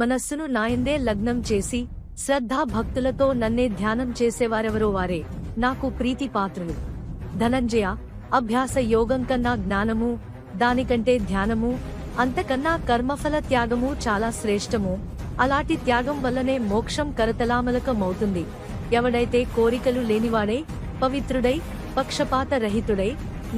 మనస్సును నాయందే లగ్నం చేసి శ్రద్ధా భక్తులతో నన్నే ధ్యానం చేసేవారెవరో వారే. నాకు ప్రీతి పాత్రులు ధనంజయ అభ్యాస యోగం కన్నా జ్ఞానము దానికంటే ధ్యానము అంతకన్నా కర్మఫల త్యాగము చాలా శ్రేష్టము. అలాంటి త్యాగం వల్లనే మోక్షం కరతలామలకమవుతుంది. ఎవడైతే కోరికలు లేనివాడై పవిత్రుడై పక్షపాత రహితుడై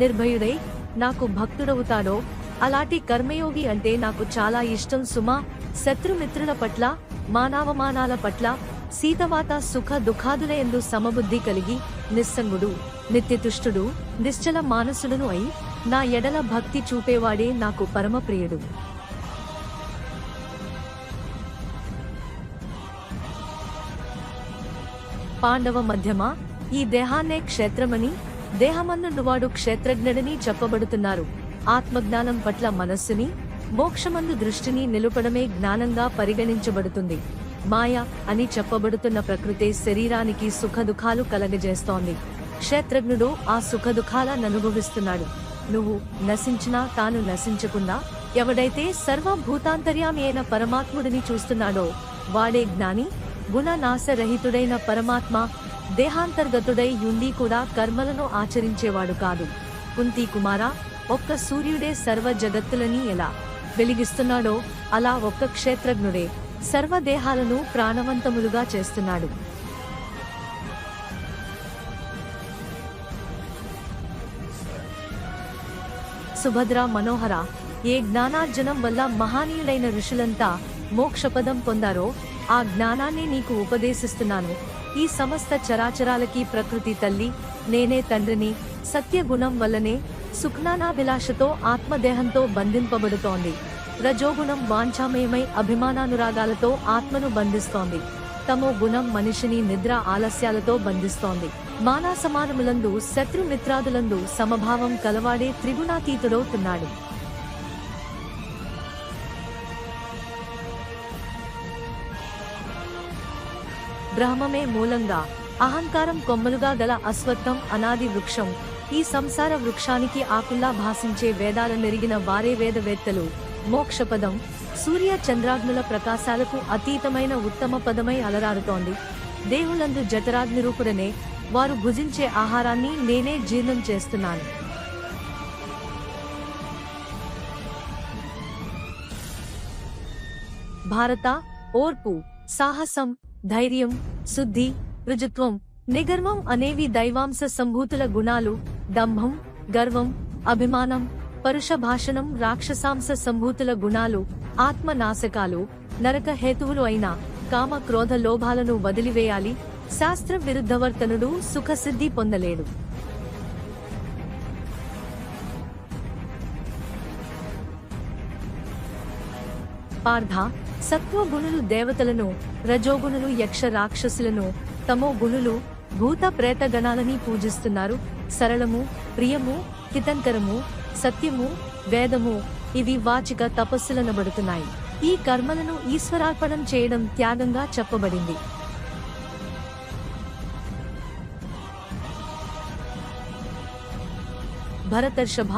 నిర్భయుడై నాకు భక్తుడవుతాడో అలాంటి కర్మయోగి అంటే నాకు చాలా ఇష్టం సుమా శత్రుమిత్రుల పట్ల మానవమానాల పట్ల సీతవాత సుఖ దుఃఖాదుల ఎందు సమబుద్ధి కలిగి నిస్సంగుడు నిత్యతుష్టుడు నిశ్చల మానసుడును అయి నా ఎడల భక్తి చూపేవాడే నాకు పరమప్రియుడు. పాండవ మధ్యమ ఈ దేహాన్నే క్షేత్రమని దేహమన్నుండువాడు క్షేత్రజ్ఞడని చెప్పబడుతున్నారు. ఆత్మజ్ఞానం పట్ల మనస్సుని మోక్షమందు దృష్టిని నిలుపడమే జ్ఞానంగా పరిగణించబడుతుంది. మాయ అని చెప్పబడుతున్న ప్రకృతే శరీరానికి సుఖదుఖాలు కలగజేస్తోంది. క్షేత్రజ్ఞుడు ఆ సుఖ అనుభవిస్తున్నాడు. నువ్వు నశించినా తాను నశించకుండా ఎవడైతే సర్వభూతాంతర్యామి అయిన పరమాత్ముడిని చూస్తున్నాడో వాడే జ్ఞాని గుణనాశరహితుడైన పరమాత్మ దేహాంతర్గతుడై యుండి కూడా కర్మలను ఆచరించేవాడు కాదు. కుంతి కుమార ఒక్క సూర్యుడే సర్వ జగత్తులని ఎలా? వెలిగిస్తున్నాడో అలా ఒక్క క్షేత్రజ్ఞుడే సర్వదేహాలను ప్రాణవంతములుగా చేస్తున్నాడు. సుభద్ర మనోహర ఏ జ్ఞానార్జనం వల్ల మహానీయుడైన ఋషులంతా మోక్షపదం పొందారో ఆ జ్ఞానాన్ని నీకు ఉపదేశిస్తున్నాను. ఈ సమస్త చరాచరాలకి ప్రకృతి తల్లి నేనే తండ్రిని సత్యగుణం వల్లనే సుఖ్నానాభిలాషతో ఆత్మదేహంతో బంధింపబడుతోంది. రజోగుణం వాంఛామయమై అభిమానానురాగాలతో ఆత్మను బంధిస్తోంది. తమో గుణం మనిషిని నిద్ర ఆలస్యాలతో బంధిస్తోంది. మానా సమానములందు శత్రుమిత్రాదులందు సమభావం కలవాడే త్రిగుణాతీతుడవుతున్నాడు బ్రహ్మమే మూలంగా అహంకారం కొమ్మలుగా గల అశ్వత్థం అనాది వృక్షం ఈ సంసార వృక్షానికి ఆకుల్లా భాసించే వేదాల నెరిగిన వారే వేదవేత్తలు. మోక్షపదం సూర్య చంద్రాగ్నుల ప్రకాశాలకు అతీతమైన ఉత్తమ పదమై అలరారుతోంది. దేవులందు జఠరాగ్ని రూపుడనే వారు భుజించే ఆహారాన్ని నేనే జీర్ణం చేస్తున్నాను. భారత ఓర్పు సాహసం ధైర్యం శుద్ధి రుజుత్వం నిగర్వం అనేవి దైవాంశ సంభూతుల గుణాలు దంభం గర్వం అభిమానం పరుష భాషణం రాక్షసాంస సంభూతుల గుణాలు ఆత్మనాశకాలు నరక హేతువులు అయిన కామ క్రోధ లోభాలను వదిలివేయాలి శాస్త్ర విరుద్ధవర్తనుడు సుఖసిద్ధి పొందలేడు. పార్థ సత్వగుణులు దేవతలను రజోగుణులు యక్ష రాక్షసులను తమో గుణులు భూత ప్రేతగణాలని పూజిస్తున్నారు. సరళము ప్రియము హితంకరము సత్యము వేదము ఇవి వాచిక తపస్సులనబడుతున్నాయి ఈ కర్మలను ఈశ్వరార్పణం చేయడం త్యాగంగా చెప్పబడింది. భరతర్షభ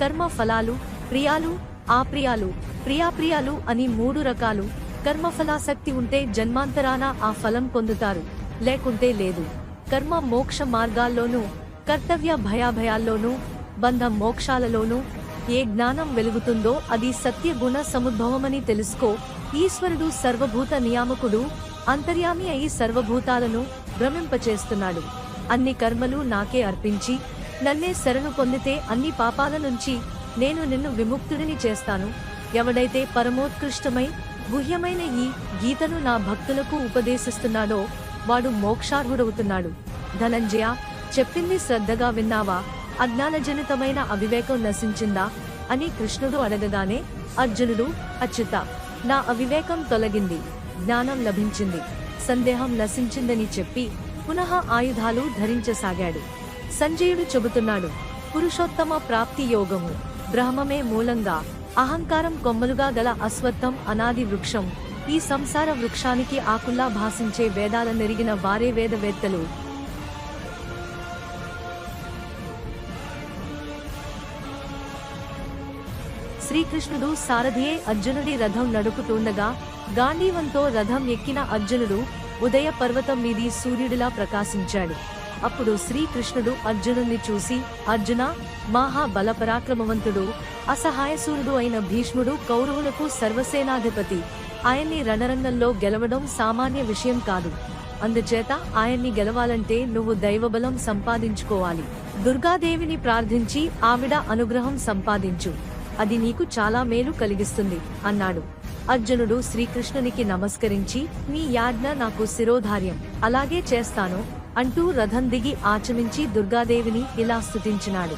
కర్మ ఫలాలు ప్రియాలు ఆప్రియాలు ప్రియాప్రియాలు అని మూడు రకాలు. కర్మఫలాసక్తి ఉంటే జన్మాంతరాన ఆ ఫలం పొందుతారు. లేకుంటే లేదు. కర్మ మోక్ష మార్గాల్లోనూ కర్తవ్య భయాభయాల్లోనూ బంధ మోక్షాలలోనూ ఏ జ్ఞానం వెలుగుతుందో అది సత్య గుణ సముద్భవమని తెలుసుకో. ఈశ్వరుడు సర్వభూత నియామకుడు అంతర్యామి అయి సర్వభూతాలను భ్రమింపచేస్తున్నాడు. అన్ని కర్మలు నాకే అర్పించి నన్నే శరణు పొందితే అన్ని పాపాల నుంచి నేను నిన్ను విముక్తుడిని చేస్తాను. ఎవడైతే పరమోత్కృష్టమై గుహ్యమైన ఈ గీతను నా భక్తులకు ఉపదేశిస్తున్నాడో వాడు మోక్షార్హుడవుతున్నాడు. ధనంజయ చెప్పింది శ్రద్ధగా విన్నావా? అజ్ఞానజనితమైన అవివేకం నశించిందా అని కృష్ణుడు అడగగానే అర్జునుడు అచ్యుత నా అవివేకం తొలగింది జ్ఞానం లభించింది సందేహం నశించిందని చెప్పి పునః ఆయుధాలు ధరించసాగాడు. సంజయుడు చెబుతున్నాడు పురుషోత్తమ ప్రాప్తి యోగము బ్రహ్మమే మూలంగా అహంకారం కొమ్మలుగా గల అశ్వత్థం అనాది వృక్షం ఈ సంసార వృక్షానికి ఆకుల్లా భాసించే వేదాల నెరిగిన వారే వేదవేత్తలు శ్రీకృష్ణుడు సారథియే అర్జునుడి రథం నడుపుతుండగా గాంధీవంతో రథం ఎక్కిన అర్జునుడు ఉదయ పర్వతం మీది సూర్యుడిలా ప్రకాశించాడు. అప్పుడు శ్రీకృష్ణుడు అర్జునుణ్ణి చూసి అర్జున మహా బలపరాక్రమవంతుడు అసహాయసూరుడు అయిన భీష్ముడు కౌరవులకు సర్వసేనాధిపతి. ఆయన్ని రణరంగంలో గెలవడం సామాన్య విషయం కాదు. అందుచేత ఆయన్ని గెలవాలంటే నువ్వు దైవబలం సంపాదించుకోవాలి. దుర్గాదేవిని ప్రార్థించి ఆవిడ అనుగ్రహం సంపాదించు. అది నీకు చాలా మేలు కలిగిస్తుంది అన్నాడు. అర్జునుడు శ్రీకృష్ణునికి నమస్కరించి నీ యాజ్ఞ నాకు శిరోధార్యం అలాగే చేస్తాను అంటూ రథం దిగి ఆచమించి దుర్గాదేవిని ఇలా స్తుతించినాడు.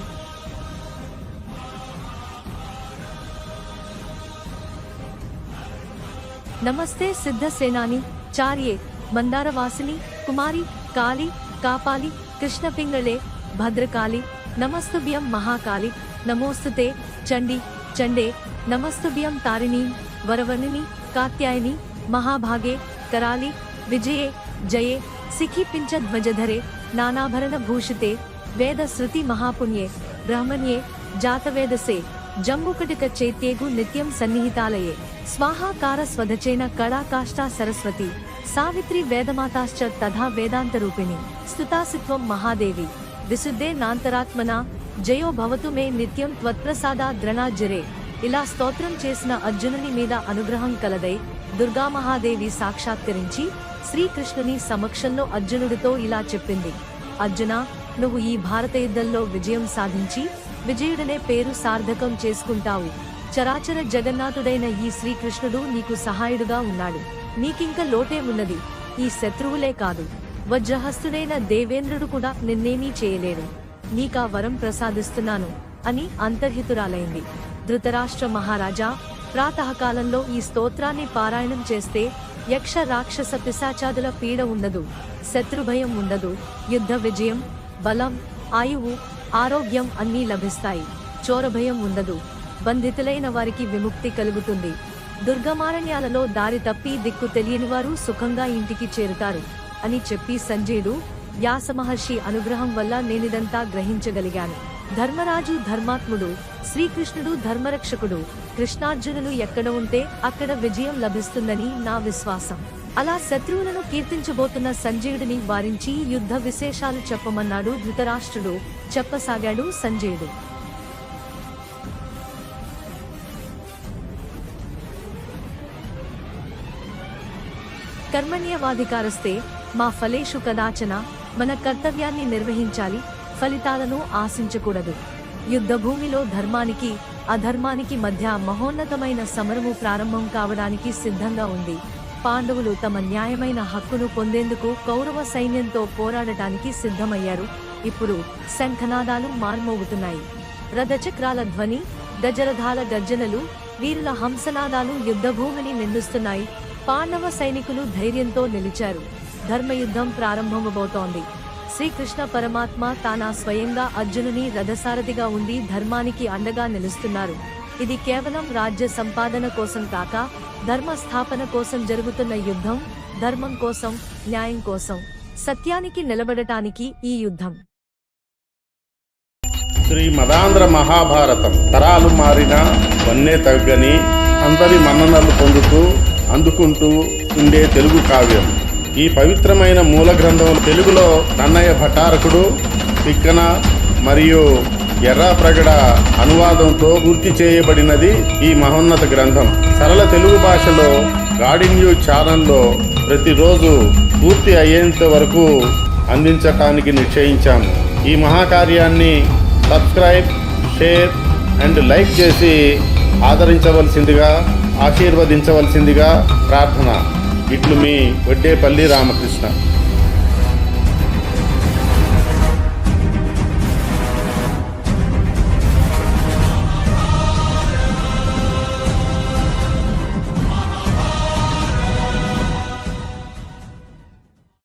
నమస్తే సిద్ధ సేనాని చార్యే మందారవాసిని కుమారి కాళి కాపాలి కృష్ణ పింగళే భద్రకాళి నమస్తుభ్యం మహాకాళి నమోస్తుతే చండి చండే నమస్తుభ్యం తారిణీ వరవర్ణిని కాత్యాయని మహాభాగే కరాలి విజయే జయే సిఖి పించ ధ్వజధరే నానాభరణ భూషితే వేద శృతి మహాపుణ్యే బ్రహ్మణ్యే జాతవేదసే జంబుకటిక చైత్యేగు నిత్యం సన్నిహితాలయే. స్వాహాకార స్వధచేన కళాకాష్టా సరస్వతి సావిత్రి వేదమాతాశ్చ తథా వేదాంతరూపిణి స్థుతాసిత్వం మహాదేవి విశుద్ధే నాంతరాత్మనా జయో భవతు మే నిత్యం త్వత్ప్రసాదా ద్రణాజరే ఇలా స్తోత్రం చేసిన అర్జునుని మీద అనుగ్రహం కలదై దుర్గా మహాదేవి సాక్షాత్కరించి శ్రీకృష్ణుని సమక్షంలో అర్జునుడితో ఇలా చెప్పింది. అర్జున నువ్వు ఈ భారత యుద్ధంలో విజయం సాధించి విజయుడనే పేరు సార్థకం చేసుకుంటావు. చరాచర జగన్నాథుడైన ఈ శ్రీకృష్ణుడు నీకు సహాయుడుగా ఉన్నాడు. నీకింక లోటే ఉన్నది. ఈ శత్రువులే కాదు. వజ్రహస్తుడైన దేవేంద్రుడు కూడా నిన్నేమీ చేయలేడు. నీకా వరం ప్రసాదిస్తున్నాను అని అంతర్హితురాలైంది. ధృతరాష్ట్ర మహారాజా ప్రాతకాలంలో ఈ స్తోత్రాన్ని పారాయణం చేస్తే యక్ష రాక్షస పిశాచాదుల పీడ ఉండదు శత్రుభయం ఉండదు యుద్ధ విజయం బలం ఆయువు ఆరోగ్యం అన్నీ లభిస్తాయి చోరభయం ఉండదు బంధితులైన వారికి విముక్తి కలుగుతుంది. దుర్గమారణ్యాలలో దారి తప్పి దిక్కు తెలియని వారు సుఖంగా ఇంటికి చేరుతారు అని చెప్పి సంజయుడు వ్యాసమహర్షి అనుగ్రహం వల్ల నేనిదంతా గ్రహించగలిగాను. ధర్మరాజు ధర్మాత్ముడు శ్రీకృష్ణుడు ధర్మరక్షకుడు కృష్ణార్జునులు ఎక్కడ ఉంటే అక్కడ విజయం లభిస్తుందని నా విశ్వాసం. అలా శత్రువులను కీర్తించబోతున్న సంజయుడిని వారించి యుద్ధ విశేషాలు చెప్పమన్నాడు ధృతరాష్ట్రుడు. చెప్పసాగాడు సంజయుడు. కర్మణ్యవాధికారస్తే మా ఫలేషు కదాచన మన కర్తవ్యాన్ని నిర్వహించాలి ఫలితాలను ఆశించకూడదు. యుద్ధ భూమిలో ధర్మానికి అధర్మానికి మధ్య మహోన్నతమైన సమరము ప్రారంభం కావడానికి సిద్ధంగా ఉంది. పాండవులు తమ న్యాయమైన హక్కును పొందేందుకు కౌరవ సైన్యంతో పోరాడటానికి సిద్ధమయ్యారు. ఇప్పుడు శంఖనాదాలు మార్మోగుతున్నాయి. రథచక్రాల ధ్వని గజరథాల గర్జనలు వీరుల హంసనాదాలు యుద్ధభూమిని నిండుస్తున్నాయి పాండవ సైనికులు ధైర్యంతో నిలిచారు. ధర్మయుద్ధం ప్రారంభమబోతోంది శ్రీకృష్ణ పరమాత్మ తానా స్వయంగా అర్జునుని రథసారథిగా ఉండి ధర్మానికి అండగా నిలుస్తున్నారు. ఇది కేవలం రాజ్య సంపాదన కోసం కాక ధర్మ స్థాపన కోసం జరుగుతున్న యుద్ధం ధర్మం కోసం న్యాయం కోసం. సత్యానికి నిలబడటానికి ఈ యుద్ధం. శ్రీ మదాంధ్ర మహాభారతం తరాలు మారిన వన్నే తగ్గని అందరి మన్ననలు పొందుతూ అందుకుంటూ ఉండే తెలుగు కావ్యం. ఈ పవిత్రమైన మూల గ్రంథం తెలుగులో నన్నయ్య భటారకుడు తిక్కన మరియు ఎర్రాప్రగడ అనువాదంతో పూర్తి చేయబడినది ఈ మహోన్నత గ్రంథం. సరళ తెలుగు భాషలో గాడిన్యూ ఛానల్లో ప్రతిరోజు పూర్తి అయ్యేంత వరకు అందించటానికి నిశ్చయించాము. ఈ మహాకార్యాన్ని సబ్స్క్రైబ్ షేర్ అండ్ లైక్ చేసి ఆదరించవలసిందిగా ఆశీర్వదించవలసిందిగా ప్రార్థన. ఇట్లు మీ వడ్డేపల్లి రామకృష్ణ.